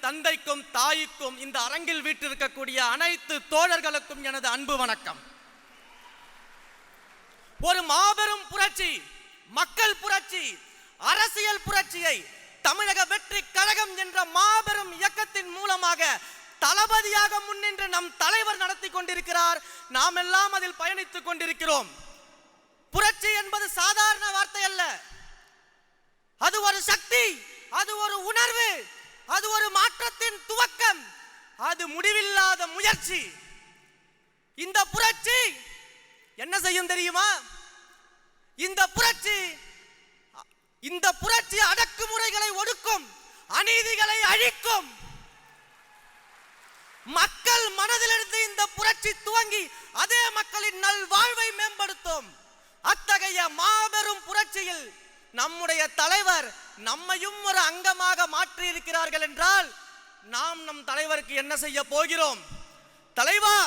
தந்தைக்கும் தாய்க்கும் இந்த அரங்கில் வீட்டிருக்கக்கூடிய அனைத்து தோழர்களுக்கும் எனது அன்பு வணக்கம். ஒரு மாபெரும் புரட்சி மக்கள் புரட்சி அரசியல் புரட்சியை தமிழக வெற்றி கழகம் என்ற மாபெரும் இயக்கத்தின் மூலமாக தளபதியாக முன்னின்று நம் தலைவர் நடத்தி கொண்டிருக்கிறார். நாம் எல்லாம் அதில் பயணித்துக் கொண்டிருக்கிறோம். புரட்சி என்பது சாதாரண வார்த்தை அல்ல. அது ஒரு சக்தி அது ஒரு உணர்வு. அது ஒரு மாற்றத்தின் துவக்கம். அது முடிவில்லாத முயற்சி. இந்த புரட்சி என்ன செய்யும் தெரியுமா? இந்த புரட்சி இந்த புரட்சி அடக்குமுறைகளை ஒடுக்கும் அநீதிகளை அழிக்கும். மக்கள் மனதிலிருந்து இந்த புரட்சி துவங்கி அதே மக்களின் நல்வாழ்வை மேம்படுத்தும். அத்தகைய மாபெரும் புரட்சியில் நம்முடைய தலைவர் நம்மையும் ஒரு அங்கமாக மாற்றி இருக்கிறார்கள் என்றால் நாம் நம் தலைவருக்கு என்ன செய்ய போகிறோம்? தலைவா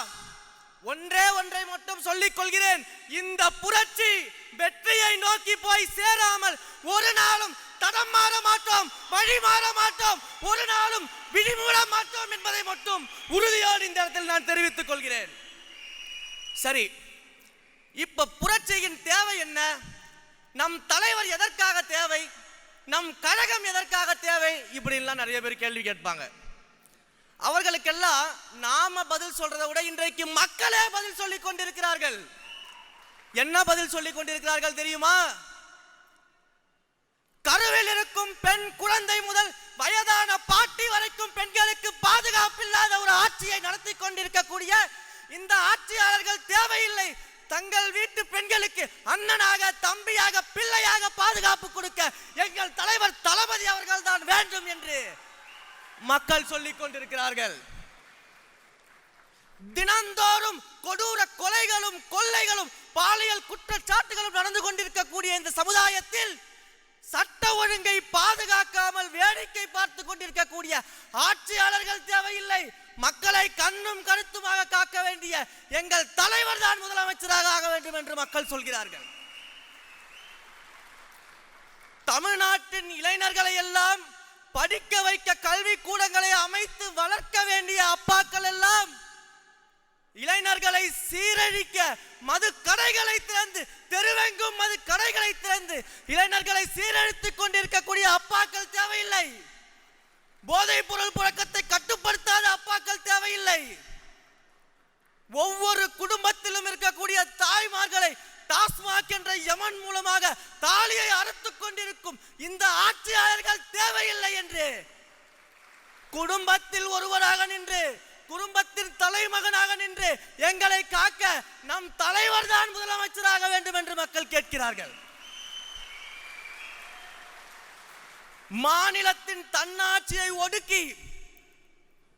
ஒன்றே ஒன்றை மட்டும் சொல்லிக் கொள்கிறேன் இந்த புரட்சி வெற்றியை நோக்கி போய் சேராமல் ஒரு நாளும் தடம் மாற மாட்டோம் வழி மாற மாட்டோம் ஒரு நாளும் விழிமூட மாட்டோம் என்பதை மட்டும் உறுதியோடு இந்த இடத்தில் நான் தெரிவித்துக் கொள்கிறேன். சரி இப்ப புரட்சியின் தேவை என்ன? நம் தலைவர் எதற்காக தேவை? நம் கழகம் எதற்காக தேவை? இப்படின்லாம் நிறைய பேர் கேள்வி கேட்பாங்க. அவர்களுக்கெல்லாம் நாம பதில் சொல்றதை விட இன்றைக்கு மக்களே பதில் சொல்லிக் கொண்டிருக்கிறார்கள். என்ன பதில் சொல்லிக் கொண்டிருக்கிறார்கள் தெரியுமா? கருவில் இருக்கும் பெண் குழந்தை முதல் வயதான பாட்டி வரைக்கும் பெண்களுக்கு பாதுகாப்பில்லாத ஒரு ஆட்சியை நடத்தி கொண்டிருக்கக்கூடிய இந்த ஆட்சியாளர்கள் தேவையில்லை. தங்கள் வீட்டு பெண்களுக்கு அண்ணனாக தம்பியாக பிள்ளையாக பாதுகாப்பு கொடுக்க எங்கள் தலைவர் தளபதி அவர்கள் தான் வேண்டும் என்று மக்கள் சொல்லிக் கொண்டிருக்கிறார்கள். தினந்தோறும் கொடூர கொலைகளும் கொள்ளைகளும் பாலியல் குற்றச்சாட்டுகளும் நடந்து கொண்டிருக்கக்கூடிய இந்த சமுதாயத்தில் சட்ட ஒழுங்கை பாதுகாக்காமல் வேடிக்கை பார்த்து கொண்டிருக்கக்கூடிய ஆட்சியாளர்கள் தேவையில்லை. மக்களை கண்ணும் கருத்துமாக காக்க வேண்டிய எங்கள் தலைவர் தான் முதலமைச்சராக ஆக வேண்டும் என்று மக்கள் சொல்கிறார்கள். தமிழ்நாட்டின் இளைஞர்களை எல்லாம் படிக்க வைக்க கல்வி கூடங்களை அமைத்து வளர்க்க வேண்டிய அப்பாக்கள் எல்லாம் இளைஞர்களை சீரழிக்க மது கடைகளை திறந்து தெருவெங்கும் மது கடைகளை திறந்து இளைஞர்களை சீரழித்துக் கொண்டிருக்கக்கூடிய அப்பாக்கள் தேவையில்லை. போதைப் பொருள் புழக்கத்தை கட்டுப்படுத்தாத அப்பாக்கள் தேவையில்லை ஒவ்வொரு குடும்பத்திலும் இருக்கக்கூடிய தாய்மார்களை டாஸ்மாக் என்ற யமன் மூலமாக தாலியை அறுத்துக் கொண்டிருக்கும் இந்த ஆட்சியாளர்கள் தேவையில்லை என்று குடும்பத்தில் ஒருவராக நின்று குடும்பத்தின் தலைமகனாக நின்று எங்களை காக்க நம் தலைவர் தான் முதலமைச்சராக வேண்டும் என்று மக்கள் கேட்கிறார்கள். மாநிலத்தின் தன்னாட்சியை ஒடுக்கி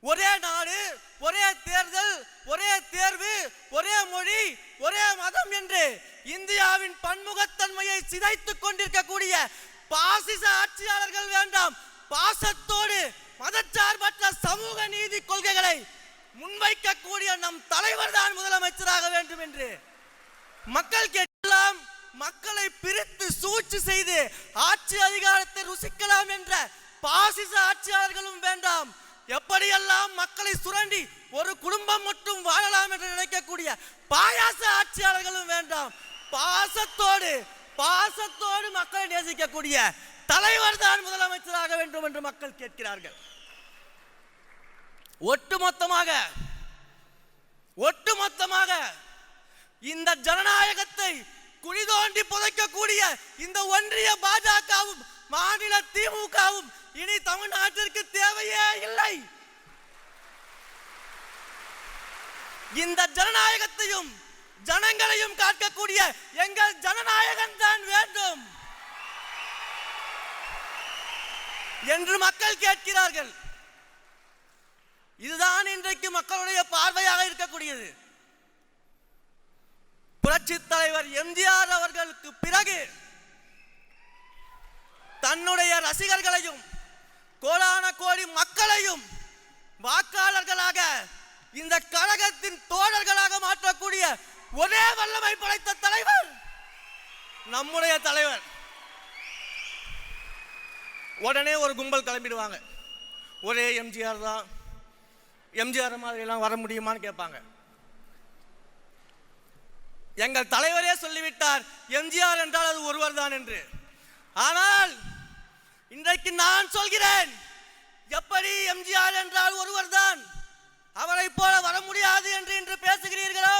ஒரே நாடு ஒரே தேர்தல் ஒரே வேண்டும் என்று மக்கள் கேட்கலாம் மக்களை பிரித்து சூழ்ச்சி செய்து ஆட்சி அதிகாரத்தை ருசிக்கலாம் என்ற பாசிச ஆட்சியாளர்களும் வேண்டாம். எப்படியெல்லாம் மக்களை சுரண்டி ஒரு குடும்பம் மட்டும் வாழலாம் என்று நினைக்கக்கூடிய பாயாச ஆட்சியாளர்களும் வேண்டாம். பாசத்தோடு பாசத்தோடு மக்களை நேசிக்கக்கூடிய தலைவர் தான் முதலமைச்சராக வேண்டும் என்று மக்கள் கேட்கிறார்கள். ஒட்டுமொத்தமாக ஒட்டுமொத்தமாக இந்த ஜனநாயகத்தை குழி தோண்டி புதைக்கக்கூடிய இந்த ஒன்றிய பாஜகவும் மாநில திமுகவும் இனி தமிழ்நாட்டிற்கு தேவையே இல்லை. இந்த ஜனநாயகத்தையும் ஜனங்களையும் காக்கக்கூடிய எங்கள் ஜனநாயகன் தான் வேண்டும். என்று மக்கள் கேட்கிறார்கள். இதுதான் இன்றைக்கு மக்களுடைய பார்வையாக இருக்கக்கூடியது. புரட்சி தலைவர் எம்ஜிஆர் அவர்களுக்கு பிறகு தன்னுடைய ரசிகர்களையும் கோடான கோடி மக்களையும் வாக்காளர்களாக இந்த கழகத்தின் தோழர்களாக மாற்றக்கூடிய ஒரே வல்லமை படைத்த தலைவர் நம்முடைய தலைவர். உடனே ஒரு கும்பல் கிளம்பிடுவாங்க. ஒரே எம்ஜிஆர் தான். எம்ஜிஆர் மாதிரியெல்லாம் வர முடியுமான்னு கேட்பாங்க. எங்கள் தலைவரே சொல்லிவிட்டார் எம்ஜிஆர் என்றால் அது ஒருவர் தான் என்று. ஆனால் இன்றைக்கு நான் சொல்கிறேன் எப்படி எம்ஜிஆர் என்றால் ஒருவர் தான் அவரை போல வர முடியாது என்று இன்று பேசுகிறீர்களோ?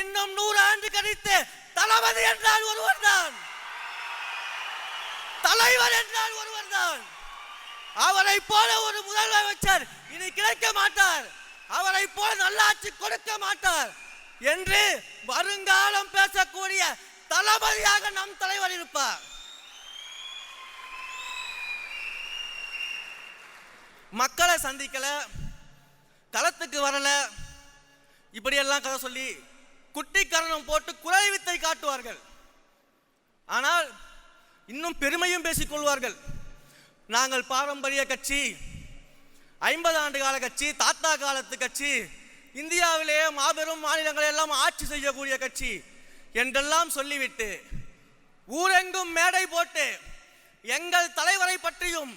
இன்னும் நூறு ஆண்டு கழித்து தளபதி என்றால் ஒருவர் தான் தலைவர் என்றால் ஒருவர் தான் அவரை போல ஒரு முதலமைச்சர் இனி கிடைக்க மாட்டார். அவரை போல நல்லாட்சி கொடுக்க மாட்டார். என்று வருங்காலம் பேசக்கூடிய தளபதியாக நம் தலைவர் இருப்பார். மக்களை சந்திக்கல களத்துக்கு வரல இப்படியெல்லாம் கதை சொல்லி குட்டி கரணம் போட்டு குறைவித்தை காட்டுவார்கள். ஆனால் இன்னும் பெருமையும் பேசிக் கொள்வார்கள். நாங்கள் பாரம்பரிய கட்சி ஐம்பது ஆண்டு கால கட்சி தாத்தா காலத்து கட்சி இந்தியாவிலேயே மாபெரும் மாநிலங்களை எல்லாம் ஆட்சி செய்யக்கூடிய கட்சி என்றெல்லாம் சொல்லிவிட்டு ஊரெங்கும் மேடை போட்டு எங்கள் தலைவரை பற்றியும்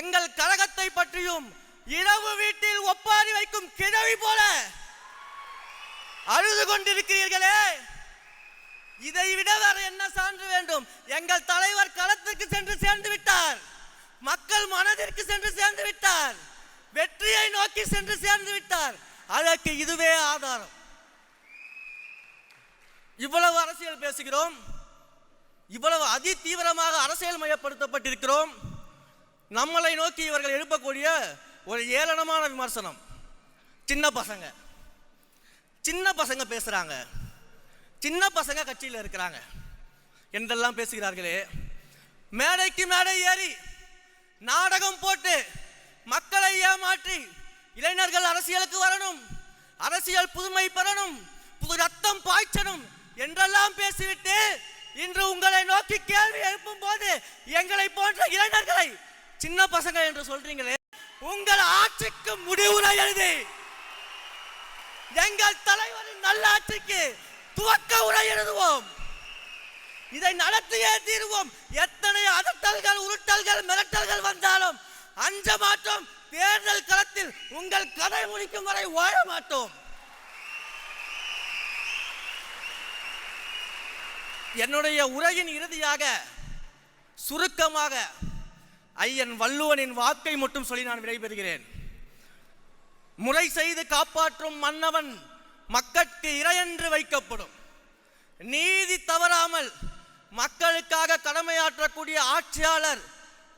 எங்கள் கழகத்தை பற்றியும் இரவு வீட்டில் ஒப்பாரி வைக்கும் கிழவி போல அழுது கொண்டிருக்கிறீர்களே. இதை விட வேற என்ன சான்று வேண்டும்? எங்கள் தலைவர் களத்துக்கு சென்று சேர்ந்து விட்டார். மக்கள் மனதிற்கு சென்று சேர்ந்து விட்டார். வெற்றியை நோக்கி சென்று சேர்ந்து விட்டார். அதற்கு இதுவே ஆதாரம். இவ்வளவு அரசியல் பேசுகிறோம். இவ்வளவு அதி தீவிரமாக அரசியல் மயப்படுத்தப்பட்டிருக்கிறோம். நம்மளை நோக்கி இவர்கள் எழுப்பக்கூடிய ஒரு ஏளனமான விமர்சனம். சின்ன பசங்க. சின்ன பசங்க பேசுகிறாங்க சின்ன பசங்க கட்சியில் இருக்கிறாங்க. என்றெல்லாம் பேசுகிறார்களே. மேடைக்கு மேடை ஏறி நாடகம் போட்டு மக்களை ஏமாற்றி இளைஞர்கள் அரசியலுக்கு வரணும். அரசியல் புதுமை பெறணும். புது ரத்தம் பாய்ச்சணும் என்றெல்லாம் பேசிவிட்டு இன்று உங்களை நோக்கி கேள்வி எழுப்பும் போது எங்களை போன்ற இளைஞர்களை சின்ன பசங்க என்று சொல்றீங்களே உங்கள் ஆட்சிக்கு முடிவுரை எழுதி. எங்கள் தலைவரின் நல்லாட்சிக்கு துவக்க உரை எழுதுவோம். இதை நடத்தியே தீர்வோம். எத்தனை அதட்டல்கள் உருட்டல்கள் மிரட்டல்கள் வந்தாலும் அஞ்ச மாட்டோம். தேர்தல் களத்தில் உங்கள் கதை முடிக்கும் வரை வாழ மாட்டோம். என்னுடைய உரையின் இறுதியாக சுருக்கமாக ஐயன் வள்ளுவனின் வாக்கை மட்டும் சொல்லி நான் விடைபெறுகிறேன். முறை செய்து காப்பாற்றும் மன்னவன் மக்களுக்கு இறையென்று வைக்கப்படும். நீதி தவறாமல் மக்களுக்காக கடமையாற்றக்கூடிய ஆட்சியாளர்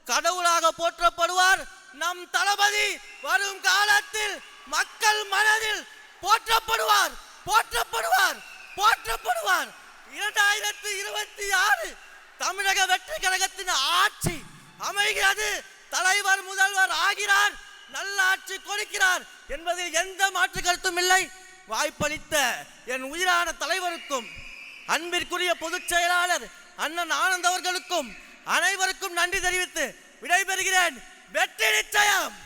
கடவுளாக போற்றப்படுவார். நம் தளபதி வரும் காலத்தில் மக்கள் மனதில் போற்றப்படுவார். போற்றப்படுவார். போற்றப்படுவார். இரண்டாயிரத்தி இருபத்தி ஆறு தமிழக வெற்றி கழகத்தின் ஆட்சி அமைகிறது. தலைவர் முதல்வர் ஆகிறார். நல்லாட்சி கொடுக்கிறார் என்பதில் எந்த மாற்று கருத்தும் இல்லை. வாய்ப்பளித்த என் உயிரான தலைவருக்கும் அன்பிற்குரிய பொதுச் செயலாளர் அண்ணன் ஆனந்த் அவர்களுக்கும் அனைவருக்கும் நன்றி தெரிவித்து விடைபெறுகிறேன். வெற்றி நிச்சயம்.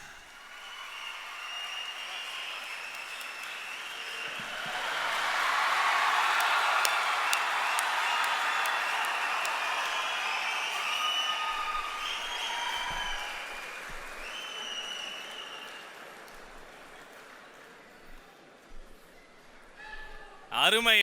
அருமை.